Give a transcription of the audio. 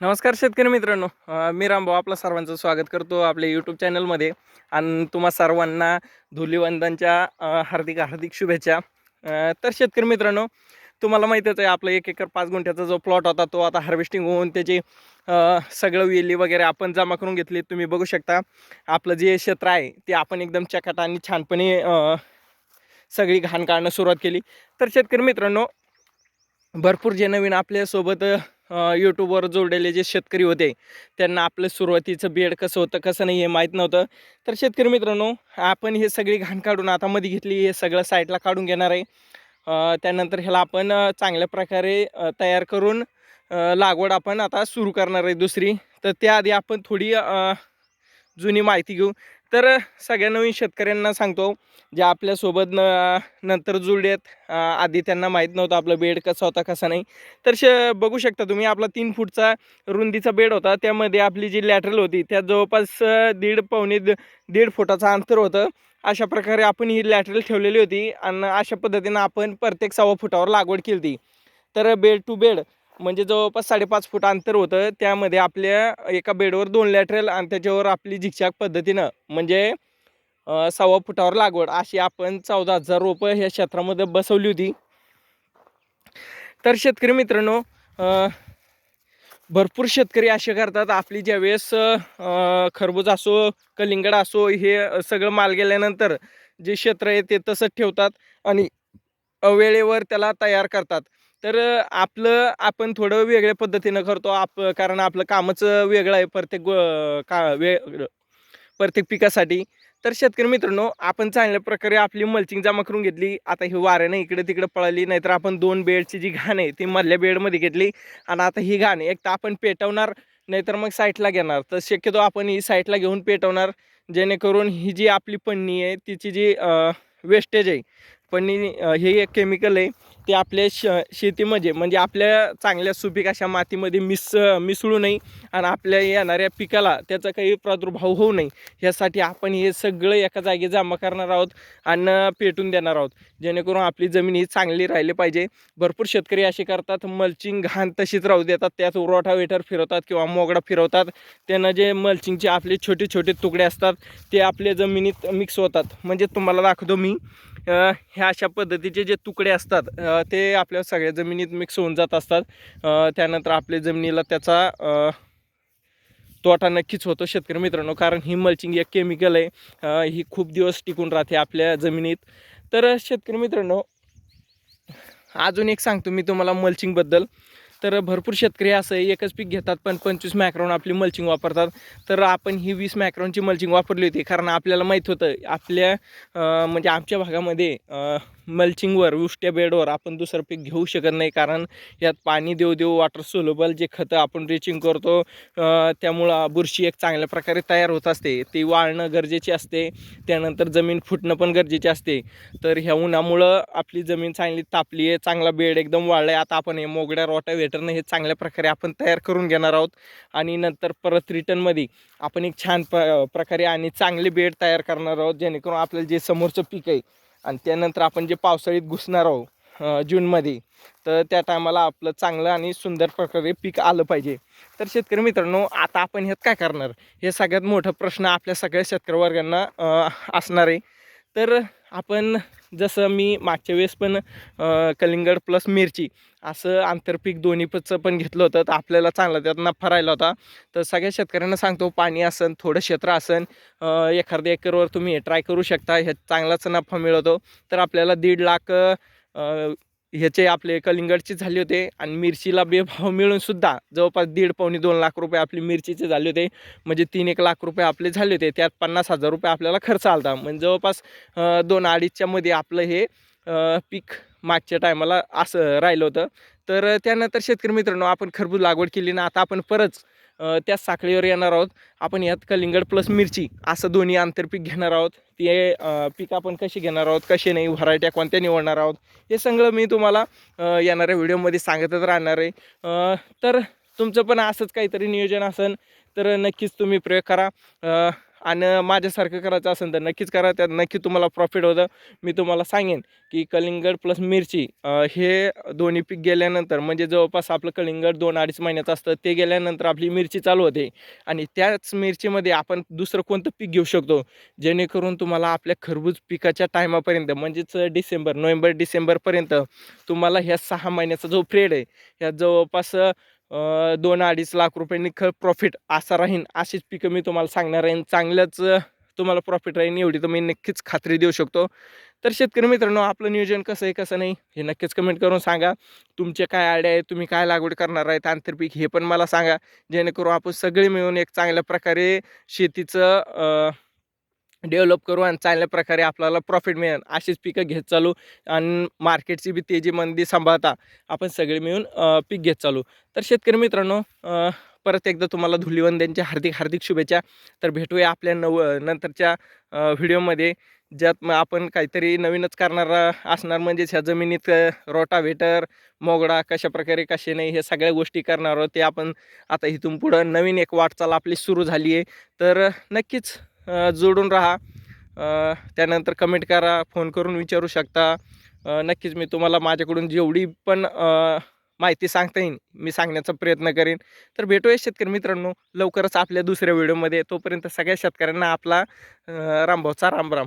नमस्कार शेतकरी मित्रांनो. मी रामभाऊ आपलं सर्वांचं स्वागत करतो आपल्या यूट्यूब चॅनलमध्ये आणि तुम्हा सर्वांना धुलीवंदनच्या हार्दिक हार्दिक शुभेच्छा. तर शेतकरी मित्रांनो तुम्हाला माहीतच आहे आपलं एक एकर पाच गुंठ्याचा जो प्लॉट होता तो आता हार्वेस्टिंग होऊन त्याची सगळं वेली वगैरे आपण जमा करून घेतली. तुम्ही बघू शकता. आपलं जे क्षेत्र आहे ते आपण एकदम चकाट आणि छानपणे सगळी घाण काढणं सुरुवात केली. तर शेतकरी मित्रांनो भरपूर जे नवीन आपल्यासोबत यूट्यूबवर जोडलेले जे शेतकरी होते त्यांना आपलं सुरुवातीचं बेड कसं होतं कसं नाही हे माहीत नव्हतं. तर शेतकरी मित्रांनो आपण हे सगळी घाण काढून आता मध्ये घेतली हे सगळं साईडला काढून घेणार आहे. त्यानंतर ह्याला आपण चांगल्या प्रकारे तयार करून लागवड आपण आता सुरू करणार आहे दुसरी. तर त्याआधी आपण थोडी जुनी माहिती घेऊ. तर सगळ्या नवीन शेतकऱ्यांना सांगतो जे आपल्यासोबत न नंतर जुळलेत आहेत. आधी त्यांना माहीत नव्हतं आपलं बेड कसा होता कसा नाही. तर श बघू शकता तुम्ही आपला तीन फूटचा रुंदीचा बेड होता. त्यामध्ये आपली जी लॅटरल होती त्यात जवळपास दीड पावणे द- दीड फुटाचं अंतर होतं. अशा प्रकारे आपण ही लॅटरल ठेवलेली होती. आणि अशा पद्धतीनं आपण प्रत्येक सव्वा फुटावर लागवड केली होती. तर बेड टू बेड म्हणजे जवळपास साडेपाच फूट अंतर होतं. त्यामध्ये आपल्या एका बेडवर दोन लॅटरल आणि त्याच्यावर आपली झिकझॅक पद्धतीनं म्हणजे सव्वा फुटावर लागवड अशी आपण चौदा हजार रोपं ह्या क्षेत्रामध्ये बसवली होती. तर शेतकरी मित्रांनो भरपूर शेतकरी असे करतात. आपली ज्यावेळेस खरबूज असो कलिंगड असो हे सगळं माल गेल्यानंतर जे क्षेत्र आहे ते तसंच ठेवतात आणि वेळेवर त्याला तयार करतात. तर आपलं आपण थोडं वेगळ्या पद्धतीनं करतो. आप कारण आपलं कामच वेगळं आहे प्रत्येक गो- का वे प्रत्येक पिकासाठी. तर शेतकरी मित्रांनो आपण चांगल्या प्रकारे आपली मल्चिंग जमा करून घेतली. आता ही वाऱ्यानं इकडे तिकडे पळाली नाहीतर आपण दोन बेडची जी घाण आहे ती मधल्या बेडमध्ये घेतली. आणि आता ही घाण एक तर आपण पेटवणार नाहीतर मग साईटला घेणार. तर शक्यतो आपण ही साईटला घेऊन पेटवणार जेणेकरून ही जी आपली पन्नी आहे तिची जी वेस्टेज आहे पन्नी हे एक केमिकल आहे ते आपल्या श शेतीमध्ये म्हणजे आपल्या चांगल्या सुपीक अशा मातीमध्ये मिस मिसळू नये आणि आपल्या येणाऱ्या पिकाला त्याचा काही प्रादुर्भाव होऊ नये. ह्यासाठी आपण हे सगळं एका जागी जमा करणार आहोत आणि पेटून देणार आहोत. जेणेकरून आपली जमीन ही चांगली राहिली पाहिजे. भरपूर शेतकरी असे करतात मल्चिंग घाण तशीच राहू देतात. त्यात रोटावेटर फिरवतात किंवा मोगडा फिरवतात. त्यानं जे मल्चिंगचे आपले छोटे छोटे तुकडे असतात ते आपल्या जमिनीत मिक्स होतात. म्हणजे तुम्हाला दाखवतो मी. ह्या अशा पद्धतीचे जे तुकडे असतात ते आपल्या सगळ्या जमिनीत मिक्स होऊन जात असतात. त्यानंतर आपल्या जमिनीला त्याचा तोटा नक्कीच होतो शेतकरी मित्रांनो कारण ही मल्चिंग एक केमिकल आहे. ही खूप दिवस टिकून राहते आपल्या जमिनीत. तर शेतकरी मित्रांनो अजून एक सांगतो मी तुम्हाला मल्चिंगबद्दल तर भरपूर शेतकरी असं एकच पीक घेतात पण पंचवीस मॅक्रॉन आपली मल्चिंग वापरतात. तर आपण ही वीस मॅक्रॉनची मल्चिंग वापरली होती कारण आपल्याला माहीत होतं आपल्या म्हणजे आमच्या भागामध्ये मल्चिंगवर उष्ट्या बेडवर आपण दुसरं पीक घेऊ शकत नाही कारण यात पाणी देऊ देऊ वॉटर सोलोबल जे खतं आपण रिचिंग करतो त्यामुळं बुरशी एक चांगल्या प्रकारे तयार होत असते. ती वाळणं गरजेची असते. त्यानंतर जमीन फुटणं पण गरजेचे असते. तर ह्या उन्हामुळं आपली जमीन चांगली तापली आहे चांगला बेड एकदम वाळला आहे आता आपण हे मोगड्या रोटावेटरनं हे चांगल्या प्रकारे आपण तयार करून घेणार आहोत. आणि नंतर परत रिटर्नमध्ये आपण एक छान प प्रकारे आणि चांगले बेड तयार करणार आहोत जेणेकरून आपल्याला जे समोरचं पीक आहे आणि त्यानंतर आपण जे पावसाळीत घुसणार आहोत जूनमध्ये तर त्या टायमाला आपलं चांगलं आणि सुंदर प्रकारे पीक आलं पाहिजे. तर शेतकरी मित्रांनो आता आपण ह्यात काय करणार? हे सगळ्यात मोठा प्रश्न आपल्या सगळ्या शेतकरी वर्गांना असणार आहे. तर आपण जसं मी मागच्या वेळेस पण कलिंगड प्लस मिरची असं आंतरपीक दोन्ही पचं पण घेतलं होतं तर आपल्याला चांगला त्यात नफा राहिला होता. तर सगळ्या शेतकऱ्यांना सांगतो पाणी असन थोडं क्षेत्र असन एखाद्या एकरवर तुम्ही ट्राय करू शकता ह्यात चांगलाच नफा मिळवतो तर आपल्याला दीड लाख ह्याचे आपले कलिंगडचे झाले होते आणि मिरचीला बेभाव मिळूनसुद्धा जवळपास दीड पावणे दोन लाख रुपये आपले मिरचीचे झाले होते. म्हणजे तीन एक लाख रुपये आपले झाले होते. त्यात पन्नास हजार रुपये आपल्याला खर्च आला होता म्हणजे जवळपास दोन अडीचच्या मध्ये आपलं हे पीक मागच्या टायमाला असं राहिलं होतं. तर त्यानंतर शेतकरी मित्रांनो आपण खरबूज लागवड केली ना आता आपण परत त्याच साखळीवर येणार आहोत. आपण यात कलिंगड प्लस मिरची असं दोन्ही आंतरपीक घेणार आहोत. ते पीक आपण कसे घेणार आहोत कसे नाही व्हरायट्या कोणत्या निवडणार आहोत हे सगळं मी तुम्हाला येणाऱ्या व्हिडिओमध्ये सांगतच राहणार आहे. तर तुमचं पण असंच काहीतरी नियोजन असेल तर नक्कीच तुम्ही प्रयोग करा. आणि माझ्यासारखं करायचं असेल तर नक्कीच करा. त्यात नक्की तुम्हाला प्रॉफिट होतं. मी तुम्हाला सांगेन की कलिंगड प्लस मिरची हे दोन्ही पीक गेल्यानंतर म्हणजे जवळपास आपलं कलिंगड दोन अडीच महिन्याचं असतं. ते गेल्यानंतर आपली मिरची चालू होते. आणि त्याच मिरचीमध्ये आपण दुसरं कोणतं पीक घेऊ शकतो? जेणेकरून तुम्हाला आपल्या खरबूज पिकाच्या टायमापर्यंत म्हणजेच डिसेंबर नोव्हेंबर डिसेंबरपर्यंत तुम्हाला ह्या सहा महिन्याचा जो पिरियड आहे ह्या जवळपास दोन अडीच लाख रुपयांनी ख प्रॉफिट असा राहीन अशीच पिकं मी तुम्हाला सांगणार आहे. चांगलंच तुम्हाला प्रॉफिट राहीन एवढी तर मी नक्कीच खात्री देऊ शकतो. तर शेतकरी मित्रांनो आपलं नियोजन कसं आहे कसं नाही हे नक्कीच कमेंट करून सांगा. तुमचे काय आयडिया आहे तुम्ही काय लागवड करणार आहेत आंतरपीक हे पण मला सांगा. जेणेकरून आपण सगळे मिळून एक चांगल्या प्रकारे शेतीचं डेव्हलप करू आणि चांगल्या प्रकारे आपल्याला प्रॉफिट मिळेल. अशीच पिकं घेत चालू आणि मार्केटची बी तेजी मंदी सांभाळता आपण सगळे मिळून पीक घेत चालू. तर शेतकरी मित्रांनो परत एकदा तुम्हाला धुलीवंदनच्या हार्दिक हार्दिक शुभेच्छा. तर भेटूया आपल्या नव नंतरच्या व्हिडिओमध्ये ज्यात मग आपण काहीतरी नवीनच करणार असणार म्हणजेच ह्या जमिनीत रोटावेटर मोगडा कशा प्रकारे कसे नाही हे सगळ्या गोष्टी करणार आहोत. ते आपण आता इथून पुढं नवीन एक वाटचाल आपली सुरू झाली आहे. तर नक्कीच जोडून राहा. त्यानंतर कमेंट करा फोन करून विचारू शकता. नक्कीच मी तुम्हाला माझ्याकडून जेवढी पण माहिती सांगता येईल मी सांगण्याचा प्रयत्न करेन. तर भेटूया शेतकरी मित्रांनो लवकरच आपल्या दुसऱ्या व्हिडिओमध्ये तोपर्यंत सगळ्या शेतकऱ्यांना आपला रामभाऊचा राम राम